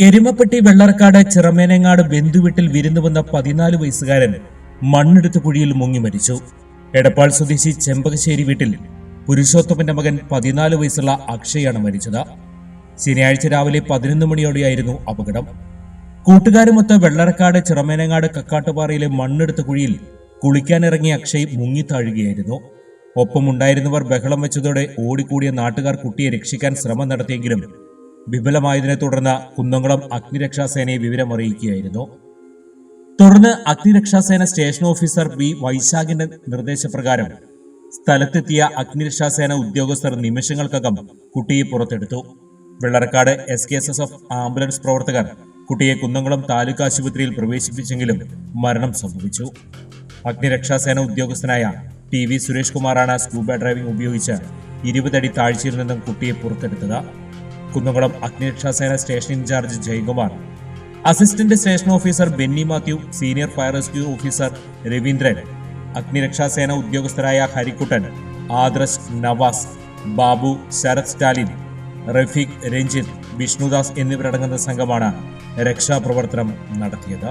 എരുമപ്പെട്ടി വെള്ളർക്കാട് ചിറമേനങ്ങാട് ബന്ധുവീട്ടിൽ വിരുന്നു വന്ന പതിനാല് വയസ്സുകാരൻ മണ്ണെടുത്ത് കുഴിയിൽ മുങ്ങി മരിച്ചു. എടപ്പാൾ സ്വദേശി ചെമ്പകശ്ശേരി വീട്ടിൽ പുരുഷോത്തമന്റെ മകൻ പതിനാല് വയസ്സുള്ള അക്ഷയാണ് മരിച്ചത്. ശനിയാഴ്ച രാവിലെ പതിനൊന്ന് മണിയോടെയായിരുന്നു അപകടം. കൂട്ടുകാരുമൊത്ത് വെള്ളറക്കാട് ചിറമേനങ്ങാട് കക്കാട്ടുപാറയിലെ മണ്ണെടുത്ത കുഴിയിൽ കുളിക്കാനിറങ്ങിയ അക്ഷയ് മുങ്ങിത്താഴുകയായിരുന്നു. ഒപ്പമുണ്ടായിരുന്നവർ ബഹളം വെച്ചതോടെ ഓടിക്കൂടിയ നാട്ടുകാർ കുട്ടിയെ രക്ഷിക്കാൻ ശ്രമം നടത്തിയെങ്കിലും വിഫലമായതിനെ തുടർന്ന് കുന്നംകുളം അഗ്നിരക്ഷാസേനയെ വിവരമറിയിക്കുകയായിരുന്നു. തുടർന്ന് അഗ്നിരക്ഷാസേന സ്റ്റേഷൻ ഓഫീസർ ബി വൈശാഖിന്റെ നിർദ്ദേശപ്രകാരം സ്ഥലത്തെത്തിയ അഗ്നിരക്ഷാസേന ഉദ്യോഗസ്ഥർ നിമിഷങ്ങൾക്കകം കുട്ടിയെ പുറത്തെടുത്തു. Vellarakkad S K S S F ambulance പ്രവർത്തകർ കുട്ടിയെ കുന്നംകുളം താലൂക്ക് ആശുപത്രിയിൽ പ്രവേശിപ്പിച്ചെങ്കിലും മരണം സംഭവിച്ചു. അഗ്നിരക്ഷാസേന ഉദ്യോഗസ്ഥനായ ടി വി സുരേഷ് കുമാറാണ് സ്കൂബ ഡ്രൈവിംഗ് ഉപയോഗിച്ച് ഇരുപതടി താഴ്ചയിൽ നിന്നും കുട്ടിയെ പുറത്തെടുത്തത്. Kunnamkulam അഗ്നിരക്ഷാസേന station incharge Jayakumar. Assistant station officer Benny Mathew senior fire rescue officer Raveendran അഗ്നിരക്ഷാ സേന ഉദ്യോഗസ്ഥരായ ഹരിക്കുട്ടൻ ആദർശ് നവാസ് ബാബു ശരത് സ്റ്റാലിൻ റഫീഖ് രഞ്ജിത്ത് വിഷ്ണുദാസ് എന്നിവരടങ്ങുന്ന സംഘമാണ് രക്ഷാപ്രവർത്തനം നടത്തിയത്.